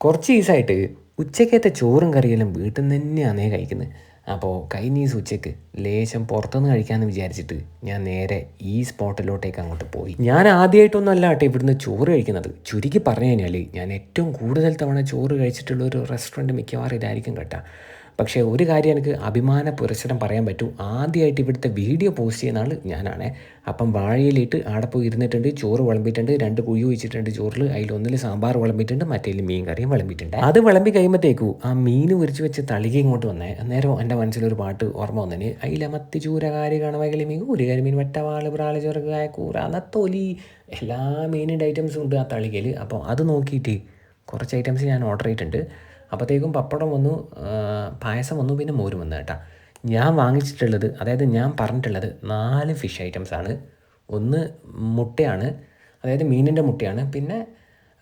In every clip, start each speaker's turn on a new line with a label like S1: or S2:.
S1: കുറച്ച് ദിവസമായിട്ട് ഉച്ചക്കത്തെ ചോറും കറിയെല്ലാം വീട്ടിൽ നിന്ന് തന്നെയാണേ കഴിക്കുന്നത്. അപ്പോൾ കഴിഞ്ഞ ദിവസം ഉച്ചയ്ക്ക് ലേശം പുറത്തുനിന്ന് കഴിക്കാമെന്ന് വിചാരിച്ചിട്ട് ഞാൻ നേരെ ഈ സ്പോട്ടിലോട്ടേക്ക് അങ്ങോട്ട് പോയി. ഞാൻ ആദ്യമായിട്ടൊന്നും അല്ല കേട്ടോ ഇവിടുന്ന് ചോറ് കഴിക്കുന്നത്. ചുരുക്കി പറഞ്ഞു കഴിഞ്ഞാൽ ഞാൻ ഏറ്റവും കൂടുതൽ തവണ ചോറ് കഴിച്ചിട്ടുള്ള ഒരു റെസ്റ്റോറന്റ് മിക്കവാറും ഇതായിരിക്കും കേട്ടോ. പക്ഷേ ഒരു കാര്യം എനിക്ക് അഭിമാന പുരസ്സരം പറയാൻ പറ്റൂ. ആദ്യമായിട്ട് ഇവിടുത്തെ വീഡിയോ പോസ്റ്റ് ചെയ്യുന്ന ആൾ ഞാനാണ്. അപ്പം വാഴയിലിട്ട് ആടെ പോയി ഇരുന്നിട്ടുണ്ട് ചോറ് വിളമ്പിയിട്ടുണ്ട് രണ്ട് കുഴി വെച്ചിട്ടുണ്ട് ചോറിൽ അതിലൊന്നിൽ സാമ്പാർ വിളമ്പിയിട്ടുണ്ട് മറ്റേതിൽ മീൻ കറിയും വിളമ്പിയിട്ടുണ്ട്. അത് വിളമ്പി കഴിയുമ്പോഴത്തേക്കും ആ മീൻ ഉരിച്ച് വെച്ച് തളിക ഇങ്ങോട്ട് വന്നേ. അന്നേരം എന്റെ മനസ്സിലൊരു പാട്ട് ഓർമ്മ വന്നതിന് അതിലമത്തി ചൂരകാരി കാണവകലി മീൻ ഒരു കരിമീൻ വട്ടവാൾ പ്രാൾ ചെറുകായ കൂറ തൊലി എല്ലാ മീനിന്റെ ഐറ്റംസും ഉണ്ട് ആ തളികയിൽ അപ്പോൾ അത് നോക്കിയിട്ട് കുറച്ച് ഐറ്റംസ് ഞാൻ ഓർഡർ ചെയ്തിട്ടുണ്ട്. അപ്പോഴത്തേക്കും പപ്പടം വന്നു പായസം വന്നു പിന്നെ മോര് വന്നു കേട്ടോ. ഞാൻ വാങ്ങിച്ചിട്ടുള്ളത് അതായത് ഞാൻ പറഞ്ഞിട്ടുള്ളത് നാല് ഫിഷ് ഐറ്റംസ് ആണ്. ഒന്ന് മുട്ടയാണ് അതായത് മീനിന്റെ മുട്ടയാണ് പിന്നെ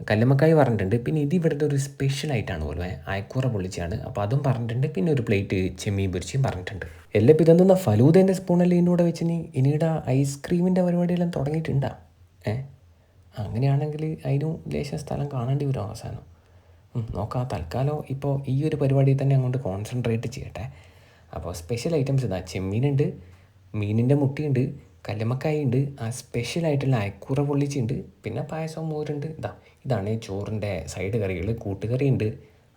S1: കല്ലുമ്മക്കായി പറഞ്ഞിട്ടുണ്ട് പിന്നെ ഇത് ഇവിടുത്തെ ഒരു സ്പെഷ്യൽ ആയിട്ടാണ് പോലെ അയക്കൂറ പൊള്ളിച്ചാണ് അപ്പോൾ അതും പറഞ്ഞിട്ടുണ്ട് പിന്നെ ഒരു പ്ലേറ്റ് ചെമ്മീൻ പൊരിച്ചും പറഞ്ഞിട്ടുണ്ട്. എല്ലാം ഇപ്പം ഇതെന്താ ഫലൂദേന്റെ സ്പൂണല്ലേ ഇതിന്റെ കൂടെ വെച്ച് നീ ഇനിയുടെ ഐസ്ക്രീമിന്റെ പരിപാടിയെല്ലാം തുടങ്ങിയിട്ടുണ്ടാ? ഏ? അങ്ങനെയാണെങ്കിൽ അതിനും ലേശം സ്ഥലം കാണേണ്ടി വരും അവസാനം. നോക്കാം. തൽക്കാലം ഇപ്പോൾ ഈ ഒരു പരിപാടിയിൽ തന്നെ അങ്ങോട്ട് കോൺസെൻട്രേറ്റ് ചെയ്യട്ടെ. അപ്പോൾ സ്പെഷ്യൽ ഐറ്റംസ് ഇതാ ചെമ്മീനുണ്ട് മീനിന്റെ മുട്ടിയുണ്ട് കല്ലുമ്മക്കായ ഉണ്ട് ആ സ്പെഷ്യൽ ആയിട്ടുള്ള അയക്കൂറ പൊള്ളിച്ചുണ്ട് പിന്നെ പായസവും മോരുണ്ട്. ഇതാ ഇതാണ് ചോറിന്റെ സൈഡ് കറികൾ കൂട്ടുകറിയുണ്ട്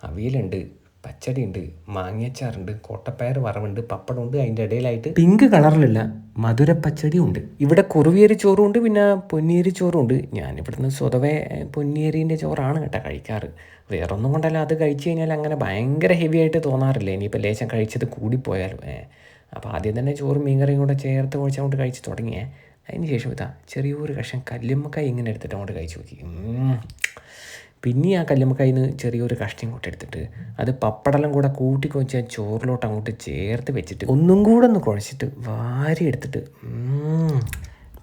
S1: അവിയലുണ്ട് പച്ചടിയുണ്ട് മാങ്ങയച്ചാറുണ്ട് കോട്ടപ്പയർ വറവുണ്ട് പപ്പടമുണ്ട് അതിന്റെ ഇടയിലായിട്ട് പിങ്ക് കളറിലുള്ള മധുര പച്ചടിയും ഉണ്ട് ഇവിടെ കുറുവിയരി ചോറും ഉണ്ട് പിന്നെ പൊന്നിയരി ചോറും ഉണ്ട് ഞാനിവിടുന്ന് സ്വതവേ പൊന്നിയരീന്റെ ചോറാണ് കേട്ടോ കഴിക്കാറ്. വേറൊന്നും കൊണ്ടല്ല അത് കഴിച്ചു കഴിഞ്ഞാൽ അങ്ങനെ ഭയങ്കര ഹെവി ആയിട്ട് തോന്നാറില്ല? ഇനിയിപ്പോൾ ലേശം കഴിച്ചത് കൂടിപ്പോയാലും അപ്പോൾ ആദ്യം തന്നെ ചോറും മീൻകറിയും കൂടെ ചേർത്ത് കുഴച്ച് അങ്ങോട്ട് കഴിച്ച് തുടങ്ങിയേ. അതിന് ശേഷം ഇതാ ചെറിയൊരു കഷ്ണം കല്ലുമ്മക്കായി ഇങ്ങനെ എടുത്തിട്ട് അങ്ങോട്ട് കഴിച്ചു നോക്കി. പിന്നെ ആ കല്ലുമ്മക്കായി നിന്ന് ചെറിയൊരു കഷ്ണം കൂട്ടെടുത്തിട്ട് അത് പപ്പടെല്ലാം കൂടെ കൂട്ടി കുഴച്ച് ആ ചോറിലോട്ട് അങ്ങോട്ട് ചേർത്ത് വെച്ചിട്ട് ഒന്നും കൂടെ ഒന്ന് കുഴച്ചിട്ട് വാരി എടുത്തിട്ട്.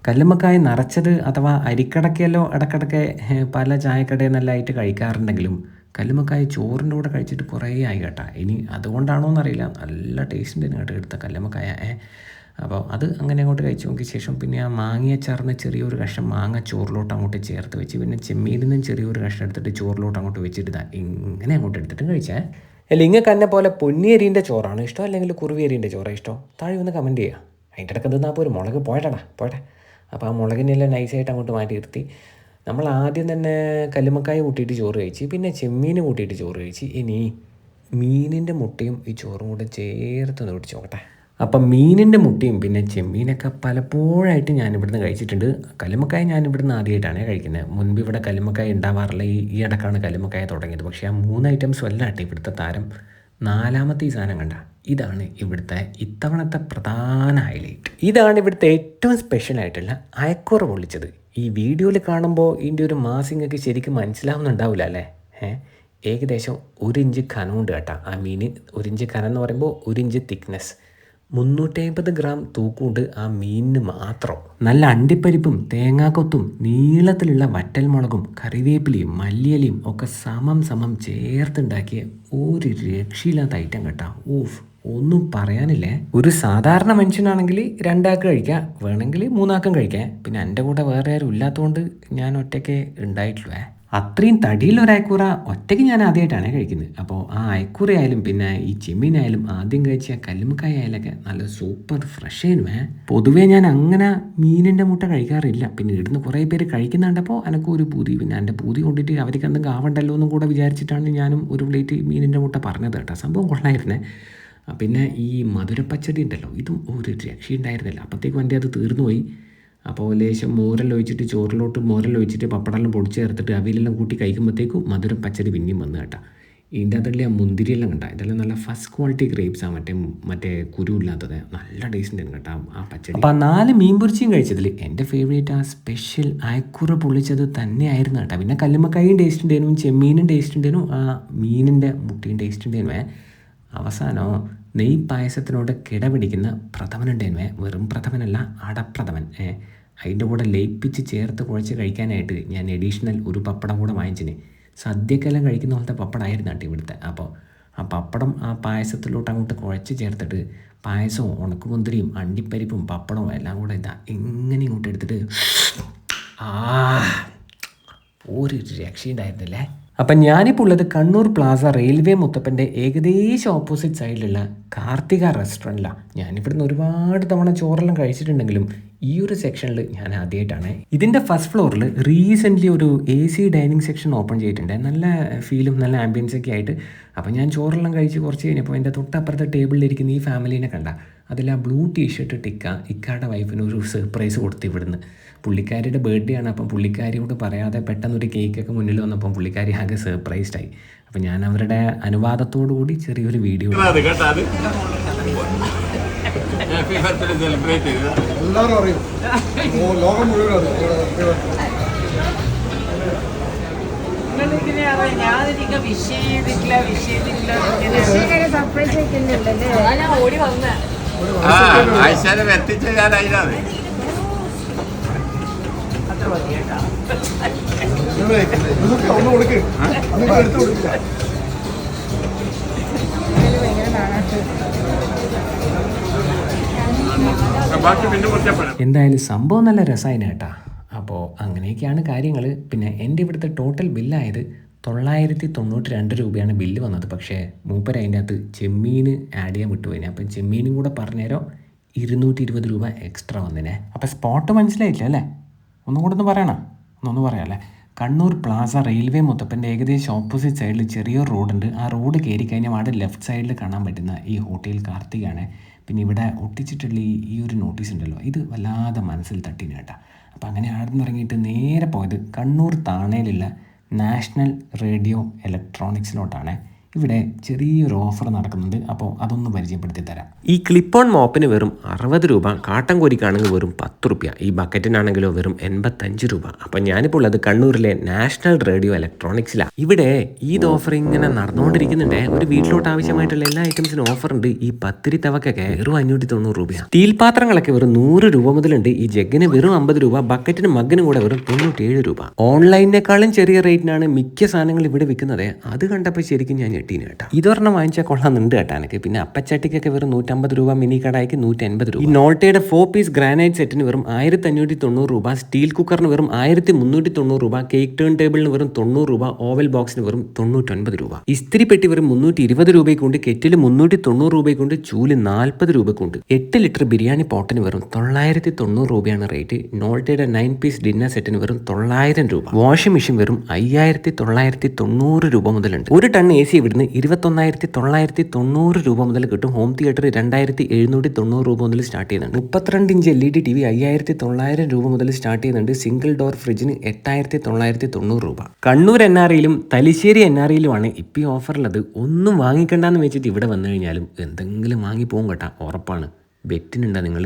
S1: കല്ലുമ്മക്കായ നിറച്ചത് അഥവാ അരിക്കടക്കയല്ലോ ഇടക്കിടക്ക് പല ചായക്കടയിൽ നിന്നെല്ലാം ആയിട്ട് കഴിക്കാറുണ്ടെങ്കിലും കല്ലുമ്മക്കായ ചോറിന്റെ കൂടെ കഴിച്ചിട്ട് കുറേ ആയി കേട്ടാ. ഇനി അതുകൊണ്ടാണോ എന്നറിയില്ല നല്ല ടേസ്റ്റിന്റെ ഇങ്ങോട്ട് എടുത്ത കല്ലുമ്മക്കായ. അപ്പോൾ അത് അങ്ങനെ അങ്ങോട്ട് കഴിച്ചു നോക്കിയ ശേഷം പിന്നെ ആ മാങ്ങയച്ചാറിന് ചെറിയൊരു കഷ്ണം മാങ്ങ ചോറിലോട്ട് അങ്ങോട്ട് ചേർത്ത് വെച്ച് പിന്നെ ചെമ്മീനിൽ നിന്നും ചെറിയൊരു കഷ്ണം എടുത്തിട്ട് ചോറിലോട്ട് അങ്ങോട്ട് വെച്ചിട്ട് ഇങ്ങനെ അങ്ങോട്ട് എടുത്തിട്ട് കഴിച്ചേ. അല്ല ഇങ്ങക്ക് എന്നെ പോലെ പൊന്നിയരീന്റെ ചോറാണ് ഇഷ്ടം അല്ലെങ്കിൽ കുറുവിയരീന്റെ ചോറാണ് ഇഷ്ടം? താഴെ ഒന്ന് കമന്റ് ചെയ്യുക അതിന്റെ ഇടയ്ക്ക് എന്നാൽ പോലും മുളക് പോയടാ പോട്ടെ അപ്പോൾ ആ മുളകിനെല്ലാം നൈസായിട്ട് അങ്ങോട്ട് മാറ്റി നിർത്തി. നമ്മൾ ആദ്യം തന്നെ കല്ലുമക്കായ കൂട്ടിയിട്ട് ചോറ് കഴിച്ച് പിന്നെ ചെമ്മീൻ കൂട്ടിയിട്ട് ചോറ് കഴിച്ച് ഇനി മീനിന്റെ മുട്ടയും ഈ ചോറും കൂടെ ചേർത്ത് ഒന്ന് പിടിച്ച് നോക്കട്ടെ. അപ്പം മീനിന്റെ മുട്ടയും പിന്നെ ചെമ്മീനൊക്കെ പലപ്പോഴായിട്ട് ഞാൻ ഇവിടുന്ന് കഴിച്ചിട്ടുണ്ട്. കല്ലുമ്മക്കായ ഞാൻ ഇവിടുന്ന് ആദ്യമായിട്ടാണ് കഴിക്കുന്നത്. മുൻപ് ഇവിടെ കല്ലുമ്മക്കായ ഉണ്ടാവാറില്ല ഈ ഈ ഇടക്കാണ് കല്ലുമ്മക്കായ തുടങ്ങിയത്. പക്ഷേ ആ മൂന്ന് ഐറ്റംസ് വല്ലാട്ടെ ഇവിടുത്തെ താരം നാലാമത്തെ ഈ സാധനം കണ്ട. ഇതാണ് ഇവിടുത്തെ ഇത്തവണത്തെ പ്രധാന ഹൈലൈറ്റ് ഇതാണ് ഇവിടുത്തെ ഏറ്റവും സ്പെഷ്യൽ ആയിട്ടുള്ള അയക്കുറ പൊള്ളിച്ചത്. ഈ വീഡിയോയിൽ കാണുമ്പോൾ ഇതിന്റെ ഒരു മാസിങ്ങൊക്കെ ശരിക്കും മനസ്സിലാവുന്നുണ്ടാവില്ല അല്ലേ? ഏഹ് ഏകദേശം ഒരു ഇഞ്ച് കനമുണ്ട് കേട്ടോ. ആ മീൻ ഒരു ഇഞ്ച് കനം എന്ന് പറയുമ്പോൾ ഒരു ഇഞ്ച് തിക്നെസ് മുന്നൂറ്റമ്പത് ഗ്രാം തൂക്കുണ്ട് ആ മീനിന് മാത്രം. നല്ല അണ്ടിപ്പരിപ്പും തേങ്ങാക്കൊത്തും നീളത്തിലുള്ള വറ്റൽമുളകും കറിവേപ്പിലയും മല്ലിയലയും ഒക്കെ സമം സമം ചേർത്തുണ്ടാക്കിയ ഒരു രക്ഷയില്ലാത്ത ഐറ്റം കേട്ടാ. ഊഫ് ഒന്നും പറയാനില്ലേ? ഒരു സാധാരണ മനുഷ്യനാണെങ്കിൽ രണ്ടാൾക്ക് കഴിക്കാം വേണമെങ്കിൽ മൂന്നാൾക്കും കഴിക്കാം. പിന്നെ എന്റെ കൂടെ വേറെ ആരും ഇല്ലാത്തതുകൊണ്ട് ഞാൻ ഒറ്റയ്ക്ക് ഉണ്ടായിട്ടുള്ളൂ അത്രയും തടിയിൽ ഒരു അയക്കൂറ ഒറ്റയ്ക്ക് ഞാൻ ആദ്യമായിട്ടാണ് കഴിക്കുന്നത്. അപ്പോൾ ആ അയക്കൂറ ആയാലും പിന്നെ ഈ ചെമ്മീനായാലും ആദ്യം കഴിച്ച കല്ലുമ്മക്കായ ആയാലൊക്കെ നല്ല സൂപ്പർ ഫ്രഷ് ആയിരുന്നു. പൊതുവേ ഞാൻ അങ്ങനെ മീനിന്റെ മുട്ട കഴിക്കാറില്ല. പിന്നെ ഇവിടുന്ന് കുറേ പേര് കഴിക്കുന്നുണ്ടപ്പോൾ എനിക്ക് ഒരു പൂതി. പിന്നെ എന്റെ പൂതി കൊണ്ടിട്ട് അവർക്ക് എന്തെങ്കിലും ആവണ്ടല്ലോ എന്നും കൂടെ വിചാരിച്ചിട്ടാണ് ഞാനും ഒരു പ്ലേറ്റ് മീനിന്റെ മുട്ട പറഞ്ഞത് കേട്ടോ. സംഭവം കൊള്ളായിരുന്നേ. പിന്നെ ഈ മധുരപ്പച്ചടി ഉണ്ടല്ലോ ഇതും ഒരു രക്ഷയുണ്ടായിരുന്നില്ല. അപ്പോഴത്തേക്കും എന്റെ അത് തീർന്നു പോയി അപ്പോൾ ലേശം മോരലൊഴിച്ചിട്ട് ചോറിലോട്ട് മോരലൊഴിച്ചിട്ട് പപ്പടെല്ലാം പൊടിച്ച് ചേർത്തിട്ട് അവിലെല്ലാം കൂട്ടി കഴിക്കുമ്പോഴത്തേക്കും മധുരം പച്ചടി പിന്നെയും വന്ന് കേട്ടോ. ഇതിന്റെ അതിലെ ആ മുന്തിരിയെല്ലാം കണ്ട? ഇതെല്ലാം നല്ല ഫസ്റ്റ് ക്വാളിറ്റി ഗ്രേപ്സാണ് മറ്റേ മറ്റേ കുരു ഇല്ലാത്തത്. നല്ല ടേസ്റ്റ് ഉണ്ടായിരുന്നു കേട്ടോ ആ പച്ചടി. അപ്പോൾ ആ നാല് മീൻ പൊരിച്ചും കഴിച്ചതിൽ എന്റെ ഫേവറേറ്റ് ആ സ്പെഷ്യൽ അയക്കുറ പൊള്ളിച്ചത് തന്നെയായിരുന്നു കേട്ടോ. പിന്നെ കല്ലുമ്മക്കായും ടേസ്റ്റ് ഉണ്ടായിരുന്നു ചെമ്മീനും ടേസ്റ്റ് ഉണ്ടായിരുന്നു ആ മീനിന്റെ മുട്ടിയും ടേസ്റ്റ് ഉണ്ടായിരുന്നേ അവസാനം നെയ് പായസത്തിനോട് കിടപിടിക്കുന്ന പ്രഥമനുണ്ടേനുവേ. വെറും പ്രഥമനല്ല അടപ്രഥമൻ ഏ. അതിന്റെ കൂടെ ലയിപ്പിച്ച് ചേർത്ത് കുഴച്ച് കഴിക്കാനായിട്ട് ഞാൻ എഡീഷണൽ ഒരു പപ്പടം കൂടെ വാങ്ങിച്ചിന്. സദ്യക്കെല്ലാം കഴിക്കുന്ന പോലത്തെ പപ്പടമായിരുന്നു കേട്ടോ ഇവിടുത്തെ. അപ്പോൾ ആ പപ്പടം ആ പായസത്തിലോട്ട് അങ്ങോട്ട് കുഴച്ച് ചേർത്തിട്ട് പായസവും ഉണക്കുമുന്തിരിയും അണ്ടിപ്പരിപ്പും പപ്പടവും എല്ലാം കൂടെ ഇതാ എങ്ങനെ ഇങ്ങോട്ട് എടുത്തിട്ട് ആ ഒരു രക്ഷയുണ്ടായിരുന്നില്ലേ അപ്പം ഞാനിപ്പോൾ ഉള്ളത് കണ്ണൂർ പ്ലാസ റെയിൽവേ മുത്തപ്പന്റെ ഏകദേശം ഓപ്പോസിറ്റ് സൈഡിലുള്ള കാർത്തിക റെസ്റ്റോറന്റിലാണ് ഞാനിവിടുന്ന് ഒരുപാട് തവണ ചോറെല്ലാം കഴിച്ചിട്ടുണ്ടെങ്കിലും ഈ ഒരു സെക്ഷനിൽ ഞാൻ ആദ്യമായിട്ടാണ് ഇതിന്റെ ഫസ്റ്റ് ഫ്ലോറിൽ റീസെന്റ്ലി ഒരു A C dining section open ചെയ്തിട്ടുണ്ട്. നല്ല ഫീലും നല്ല ആംബിയൻസൊക്കെ ആയിട്ട്. അപ്പോൾ ഞാൻ ചോറെല്ലാം കഴിച്ച് കുറച്ച് കഴിഞ്ഞപ്പോൾ എന്റെ തൊട്ടപ്പുറത്തെ ടേബിളിലിരിക്കുന്ന ഈ ഫാമിലീനെ കണ്ട. അതിൽ ആ ബ്ലൂ ടീഷർട്ട് ടിക്ക ഇക്കാടെ വൈഫിന് ഒരു സർപ്രൈസ് കൊടുത്ത് ഇവിടുന്ന്. പുള്ളിക്കാരിയുടെ ബർത്ത്ഡേ ആണ്. അപ്പം പുള്ളിക്കാരിയോട് പറയാതെ പെട്ടെന്നൊരു കേക്കൊക്കെ മുന്നിൽ വന്നപ്പം പുള്ളിക്കാരി ആകെ സർപ്രൈസ്ഡ് ആയി. അപ്പം ഞാൻ അവരുടെ അനുവാദത്തോടു കൂടി ചെറിയൊരു വീഡിയോ
S2: സെലിബ്രേറ്റ് ചെയ്ത്
S3: എല്ലാവരും അറിയും ലോകം മുഴുവൻ
S4: ഞാനിരിക്കുക വിഷ് ചെയ്തിട്ടില്ല വിഷ് ചെയ്തിട്ടില്ല
S5: സർപ്രൈസ് വെക്കുന്നുണ്ടല്ലേ
S4: ഞാൻ ഓടി വന്ന
S2: ആ ആയിഷാനെ ഞാൻ അതിനാണ്
S4: അത്ര മതി കേട്ടോ
S3: ഒന്ന് കൊടുക്ക് എടുത്ത് കൊടുക്കില്ല
S5: ഭയങ്കര നാണാട്ട്
S2: ബാക്കി പിന്നെ
S1: എന്തായാലും സംഭവം നല്ല രസമായിന് കേട്ടാ. അപ്പോൾ അങ്ങനെയൊക്കെയാണ് കാര്യങ്ങൾ പിന്നെ എന്റെ ഇവിടുത്തെ ടോട്ടൽ ബില്ലായത് തൊള്ളായിരത്തി തൊണ്ണൂറ്റി രണ്ട് രൂപയാണ് ബില്ല് വന്നത്. പക്ഷേ മൂപ്പർ അതിന്റെ അകത്ത് ചെമ്മീൻ ആഡ് ചെയ്യാൻ വിട്ടുപോയി. അപ്പം ചെമ്മീനും കൂടെ പറഞ്ഞേരോ ഇരുന്നൂറ്റി ഇരുപത് രൂപ എക്സ്ട്രാ വന്നിനെ. അപ്പം സ്പോട്ട് മനസ്സിലായില്ല അല്ലേ? ഒന്നും കൂടെ ഒന്ന് പറയണോ? ഒന്നൊന്ന് പറയാം അല്ലേ? കണ്ണൂർ പ്ലാസ റെയിൽവേ മുത്തപ്പന്റെ ഏകദേശം ഓപ്പോസിറ്റ് സൈഡിൽ ചെറിയൊരു റോഡുണ്ട് ആ റോഡ് കയറി കഴിഞ്ഞാൽ അവിടെ ലെഫ്റ്റ് സൈഡിൽ കാണാൻ പറ്റുന്ന ഈ ഹോട്ടൽ കാർത്തികാണ് പിന്നെ ഇവിടെ ഒട്ടിച്ചിട്ടുള്ള ഈ ഈ ഒരു നോട്ടീസ് ഉണ്ടല്ലോ. ഇത് വല്ലാതെ മനസ്സിൽ തട്ടിന് കേട്ടാ അപ്പോൾ അങ്ങനെ ആടുന്നിറങ്ങിയിട്ട് നേരെ പോയത് കണ്ണൂർ താണയിലുള്ള നാഷണൽ റേഡിയോ ഇലക്ട്രോണിക്സിലോട്ടാണ് ഇവിടെ ചെറിയൊരു ഓഫർ നടക്കുന്നുണ്ട്. അപ്പോൾ അതൊന്ന് പരിചയപ്പെടുത്തി തരാം. ഈ ക്ലിപ്പ് ഓൺ മോപ്പിന് വെറും അറുപത് രൂപ കാട്ടൻ കോരിക്കാണെങ്കിൽ വെറും പത്ത് റുപ്യ ഈ ബക്കറ്റിനാണെങ്കിലോ വെറും എൺപത്തഞ്ച് രൂപ. അപ്പം ഞാനിപ്പോൾ ഉള്ളത് കണ്ണൂരിലെ നാഷണൽ റേഡിയോ ഇലക്ട്രോണിക്സിലാണ് ഇവിടെ ഈ ഓഫർ ഇങ്ങനെ നടന്നുകൊണ്ടിരിക്കുന്നുണ്ട് ഒരു വീട്ടിലോട്ട് ആവശ്യമായിട്ടുള്ള എല്ലാ ഐറ്റംസിനും ഓഫർ ഉണ്ട്. ഈ പത്തിരി തവക്കൊക്കെ വെറും അഞ്ഞൂറ്റി തൊണ്ണൂറ് രൂപ സ്റ്റീൽ പാത്രങ്ങളൊക്കെ വെറും നൂറ് രൂപ മുതലുണ്ട്. ഈ ജഗ്ഗിന് വെറും അമ്പത് രൂപ ബക്കറ്റിനും മഗ്ഗിനും കൂടെ വെറും തൊണ്ണൂറ്റേഴ് രൂപ. ഓൺലൈനേക്കാളും ചെറിയ റേറ്റിനാണ് മിക്ക സാധനങ്ങൾ ഇവിടെ വിൽക്കുന്നത്. അത് കണ്ടപ്പോൾ ശരിക്കും ഞാൻ ഞെട്ടീന് കേട്ടോ. ഇതൊരെണ്ണം വാങ്ങിച്ചാൽ കൊള്ളാമെന്നുണ്ട് കേട്ടോ എനിക്ക് പിന്നെ അപ്പച്ചട്ടിക്കൊക്കെ വെറും നൂറ്റമ്പത് രൂപ മിനി കടായിക്ക് നൂറ്റി അൻപത് രൂപ. ഈ നോൾട്ടയുടെ ഫോർ പീസ് ഗ്രാനൈറ്റ് സെറ്റിന് വെറും ആയിരത്തി അഞ്ഞൂറ്റി തൊണ്ണൂറ് രൂപ സ്റ്റീൽ കുക്കറിന് വെറും ആയിരത്തി മുന്നൂറ്റി തൊണ്ണൂറ് രൂപ കേക്ക് ടേൺ ടേബിളിന് വെറും തൊണ്ണൂറ് രൂപ ഓവൽ ബോക്സിന് വെറും തൊണ്ണൂറ്റൊൻപത് രൂപ. ഇസ്തിരി പെട്ടി വെറും മുന്നൂറ്റി ഇരുപത് രൂപയ്ക്കുണ്ട് കെറ്റിൽ മുന്നൂറ്റി തൊണ്ണൂറ് രൂപയ്ക്കുണ്ട് ചൂൽ നാൽപ്പത് രൂപയ്ക്കുണ്ട്. എട്ട് ലിറ്റർ ബിരിയാണി പോട്ടിന് വെറും തൊള്ളായിരത്തി തൊണ്ണൂറ് രൂപയാണ് റേറ്റ് നോൾട്ടയുടെ നയൻ പീസ് ഡിന്നർ സെറ്റിന് വെറും തൊള്ളായിരം രൂപ. വാഷിംഗ് മെഷീൻ വെറും അയ്യായിരത്തി തൊള്ളായിരത്തി തൊണ്ണൂറ് രൂപ മുതലുണ്ട്. ഒരു ടൺ എ സി ഇവിടുന്ന് ഇരുപത്തൊന്നായിരത്തി തൊള്ളായിരത്തി തൊണ്ണൂറ് രൂപ മുതൽ കിട്ടും. ഹോം തിയേറ്റർ രണ്ടായിരത്തി എഴുന്നൂറ്റി തൊണ്ണൂറ് രൂപ മുതൽ സ്റ്റാർട്ട് ചെയ്യുന്നുണ്ട്. മുപ്പത്തിരണ്ട് inch L E D T V അയ്യായിരത്തി തൊള്ളായിരം രൂപ മുതൽ സ്റ്റാർട്ട് ചെയ്യുന്നുണ്ട്. സിംഗിൾ ഡോർ ഫ്രിഡ്ജിന് എട്ടായിരത്തി തൊള്ളായിരത്തി തൊണ്ണൂറ് രൂപ. കണ്ണൂർ എൻ ആർ ഐയിലും തലശ്ശേരി എൻ ആർ ഐയിലുമാണ് ഇപ്പോൾ ഈ ഓഫറിലത് ഒന്നും വാങ്ങിക്കണ്ടെന്ന് വെച്ചിട്ട് ഇവിടെ വന്നു കഴിഞ്ഞാലും എന്തെങ്കിലും വാങ്ങി പോകും കേട്ടാ. ഉറപ്പാണ്. ബെറ്റിനുണ്ടോ നിങ്ങൾ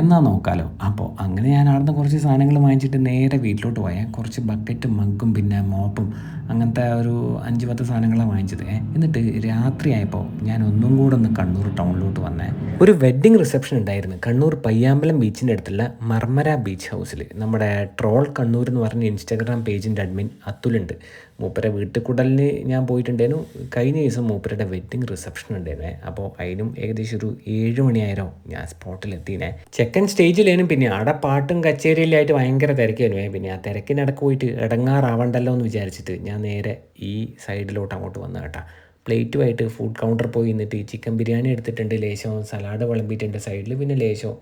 S1: എന്നാ നോക്കാലോ. അപ്പോൾ അങ്ങനെ ഞാൻ അവിടുന്ന് കുറച്ച് സാധനങ്ങൾ വാങ്ങിച്ചിട്ട് നേരെ വീട്ടിലോട്ട് പോയാൽ കുറച്ച് ബക്കറ്റും മഗ്ഗും പിന്നെ മോപ്പും അങ്ങനത്തെ ഒരു അഞ്ച് പത്ത് സാധനങ്ങളാണ് വാങ്ങിച്ചത്. എന്നിട്ട് രാത്രിയായപ്പോൾ ഞാൻ ഒന്നും കൂടെ ഒന്ന് കണ്ണൂർ ടൗണിലോട്ട് വന്നേ. ഒരു വെഡ്ഡിങ് റിസപ്ഷൻ ഉണ്ടായിരുന്നു. കണ്ണൂർ പയ്യാമ്പലം ബീച്ചിന്റെ അടുത്തുള്ള മർമര ബീച്ച് ഹൗസിൽ നമ്മുടെ ട്രോൾ കണ്ണൂർ എന്ന് പറഞ്ഞ ഇൻസ്റ്റാഗ്രാം പേജിന്റെ അഡ്മിൻ അതുലുണ്ട് മൂപ്പരെ വീട്ടിൽ കൂടലിന് ഞാൻ പോയിട്ടുണ്ടായിരുന്നു. കഴിഞ്ഞ ദിവസം മൂപ്പരുടെ വെഡ്ഡിങ് റിസപ്ഷൻ ഉണ്ടായിരുന്നേ. അപ്പോൾ അതിനും ഏകദേശം ഒരു ഏഴ് മണിയായിരോ ഞാൻ സ്പോട്ടിലെത്തിനെ ചെക്കൻ സ്റ്റേജിലേനും പിന്നെ അവിടെ പാട്ടും കച്ചേരിയിലായിട്ട് ഭയങ്കര തിരക്കായിരുന്നു. പിന്നെ ആ തിരക്കിനടക്ക് പോയിട്ട് ഇടങ്ങാറാവണ്ടല്ലോ എന്ന് വിചാരിച്ചിട്ട് ഞാൻ നേരെ ഈ സൈഡിലോട്ട് അങ്ങോട്ട് വന്നു കേട്ടാ പ്ലേറ്റുമായിട്ട് ഫുഡ് കൗണ്ടർ പോയി നിന്നിട്ട് ചിക്കൻ ബിരിയാണി എടുത്തിട്ടുണ്ട്. ലേശം സലാഡ് വിളമ്പിയിട്ടുണ്ട്. സൈഡിൽ പിന്നെ ലേശം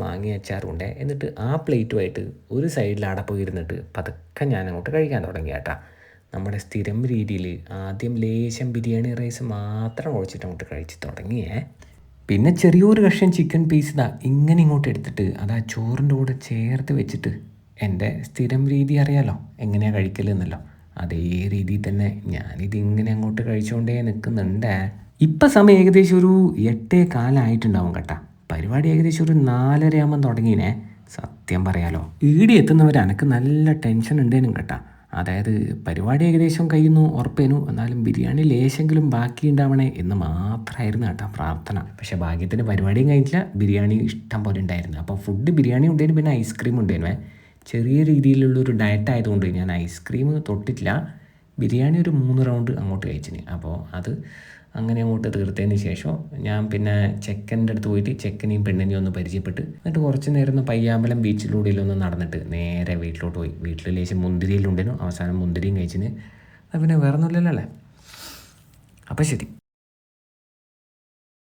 S1: മാങ്ങി അച്ചാറുണ്ട് എന്നിട്ട് ആ പ്ലേറ്റുമായിട്ട് ഒരു സൈഡിൽ അവിടെ പോയിരുന്നിട്ട് പതുക്കെ ഞാൻ അങ്ങോട്ട് കഴിക്കാൻ തുടങ്ങി കേട്ടാ നമ്മുടെ സ്ഥിരം രീതിയിൽ ആദ്യം ലേശം ബിരിയാണി റൈസ് മാത്രം ഒഴിച്ചിട്ട് അങ്ങോട്ട് കഴിച്ച് തുടങ്ങിയേ. പിന്നെ ചെറിയൊരു കഷ്ണം ചിക്കൻ പീസ് ഇതാ ഇങ്ങനെ ഇങ്ങോട്ട് എടുത്തിട്ട് അത് ആ ചോറിന്റെ കൂടെ ചേർത്ത് വെച്ചിട്ട് എന്റെ സ്ഥിരം രീതി അറിയാലോ എങ്ങനെയാണ് കഴിക്കലെന്നല്ലോ. അതേ രീതിയിൽ തന്നെ ഞാനിത് ഇങ്ങനെ അങ്ങോട്ട് കഴിച്ചുകൊണ്ടേ നിൽക്കുന്നുണ്ട്. ഇപ്പം സമയം ഏകദേശം ഒരു എട്ടേ കാലമായിട്ടുണ്ടാവും കേട്ടാ. പരിപാടി ഏകദേശം ഒരു നാലരയാകുമ്പം തുടങ്ങിയേ സത്യം പറയാലോ ഈടി എത്തുന്നവർ എനിക്ക് നല്ല ടെൻഷൻ ഉണ്ടേനും കേട്ടാ. അതായത് പരിപാടി ഏകദേശം കഴിയുന്നു ഉറപ്പേനു. എന്നാലും ബിരിയാണി ലേശെങ്കിലും ബാക്കി ഉണ്ടാവണേ എന്ന് മാത്രമായിരുന്നു കേട്ടോ പ്രാർത്ഥന. പക്ഷേ ഭാഗ്യത്തിന് പരിപാടിയും കഴിഞ്ഞില്ല ബിരിയാണി ഇഷ്ടം പോലെ ഉണ്ടായിരുന്നു. അപ്പോൾ ഫുഡ് ബിരിയാണി ഉണ്ടായിരുന്നു പിന്നെ ഐസ്ക്രീം ഉണ്ടായിരുന്നു ചെറിയ രീതിയിലുള്ളൊരു ഡയറ്റ് ആയതുകൊണ്ട് ഞാൻ ഐസ്ക്രീം തൊട്ടിട്ടില്ല. ബിരിയാണി ഒരു മൂന്ന് റൗണ്ട് അങ്ങോട്ട് കഴിച്ചിന്. അപ്പോൾ അത് അങ്ങനെ അങ്ങോട്ട് തീർത്തതിന് ശേഷം ഞാൻ പിന്നെ ചെക്കന്റെ അടുത്ത് പോയിട്ട് ചെക്കനെയും പെണ്ണിനെയും ഒന്ന് പരിചയപ്പെട്ട് എന്നിട്ട് കുറച്ച് നേരം ഒന്ന് പയ്യാമ്പലം ബീച്ചിലൂടെ ഒന്ന് നടന്നിട്ട് നേരെ വീട്ടിലോട്ട് പോയി. വീട്ടിൽ ലേശം മുന്തിരിയിലുണ്ടേനു അവസാനം മുന്തിരിയും കഴിച്ചിന്. അത് പിന്നെ വേറെ ഒന്നുമില്ലല്ലോ അല്ലേ? അപ്പം ശരി.